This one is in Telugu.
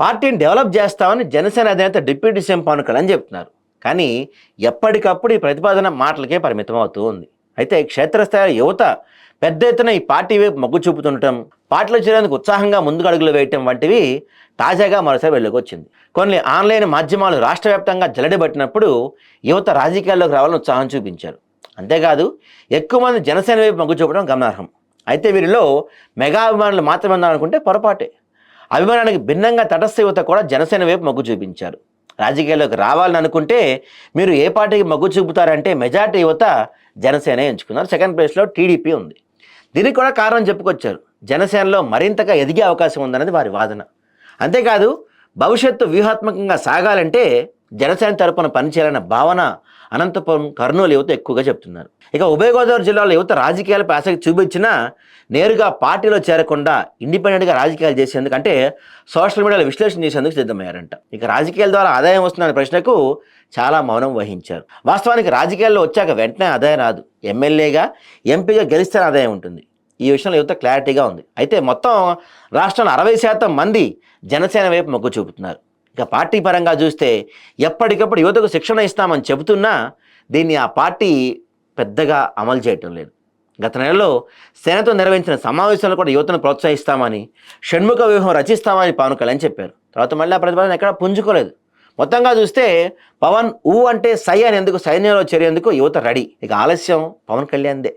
పార్టీని డెవలప్ చేస్తామని జనసేన అధినేత డిప్యూటీ సీఎం పవన్ కళ్యాణ్ చెప్తున్నారు. కానీ ఎప్పటికప్పుడు ఈ ప్రతిపాదన మాటలకే పరిమితం అవుతూ ఉంది. అయితే క్షేత్రస్థాయి యువత పెద్ద ఎత్తున ఈ పార్టీ వైపు మొగ్గు చూపుతుండటం పార్టీలో చేరేందుకు ఉత్సాహంగా ముందుకు అడుగులు వేయటం వంటివి తాజాగా మరోసారి వెళ్ళకొచ్చింది కొన్ని ఆన్లైన్ మాధ్యమాలు రాష్ట్ర వ్యాప్తంగా జల్లడిపట్టినప్పుడు యువత రాజకీయాల్లోకి రావాలని ఉత్సాహం చూపించారు. అంతేకాదు ఎక్కువ మంది జనసేన వైపు మొగ్గు చూపడం గమనార్హం. అయితే వీరిలో మెగా అభిమానులు మాత్రమే ఉన్నారనుకుంటే పొరపాటే. అభిమానానికి భిన్నంగా తటస్థ యువత కూడా జనసేన వైపు మొగ్గు చూపించారు. రాజకీయాల్లోకి రావాలని అనుకుంటే మీరు ఏ పార్టీకి మొగ్గు చూపుతారంటే మెజార్టీ యువత జనసేన ఎంచుకున్నారు. సెకండ్ ప్లేస్లో టీడీపీ ఉంది. దీనికి కూడా కారణం చెప్పుకొచ్చారు. జనసేనలో మరింతగా ఎదిగే అవకాశం ఉందన్నది వారి వాదన. అంతేకాదు భవిష్యత్తు వ్యూహాత్మకంగా సాగాలంటే జనసేన తరపున పనిచేయాలన్న భావన అనంతపురం కర్నూలు యువత ఎక్కువగా చెప్తున్నారు. ఇక ఉభయ గోదావరి జిల్లాలో యువత రాజకీయాలపై ఆసక్తి చూపించినా నేరుగా పార్టీలో చేరకుండా ఇండిపెండెంట్గా రాజకీయాలు చేసేందుకు అంటే సోషల్ మీడియాలో విశ్లేషణ చేసేందుకు సిద్ధమయ్యారంట. ఇక రాజకీయాల ద్వారా ఆదాయం వస్తుందనే ప్రశ్నకు చాలా మౌనం వహించారు. వాస్తవానికి రాజకీయాల్లో వచ్చాక వెంటనే ఆదాయం రాదు. ఎమ్మెల్యేగా ఎంపీగా గెలిస్తే ఆదాయం ఉంటుంది. ఈ విషయంలో యువత క్లారిటీగా ఉంది. అయితే మొత్తం రాష్ట్రంలో అరవై శాతం మంది జనసేన వైపు మొగ్గు చూపుతున్నారు. ఇక పార్టీ పరంగా చూస్తే ఎప్పటికప్పుడు యువతకు శిక్షణ ఇస్తామని చెబుతున్నా దీన్ని ఆ పార్టీ పెద్దగా అమలు చేయటం లేదు. గత నెలలో సేనతో నిర్వహించిన సమావేశంలో కూడా యువతను ప్రోత్సహిస్తామని షణ్ముఖ వ్యూహం రచిస్తామని పవన్ కళ్యాణ్ చెప్పారు. తర్వాత మళ్ళీ ఆ ప్రతిపాదన ఎక్కడ పుంజుకోలేదు. మొత్తంగా చూస్తే పవన్ ఊ అంటే సై అనేందుకు సైన్యంలో చేరేందుకు యువత రెడీ. ఇక ఆలస్యం పవన్ కళ్యాణ్దే.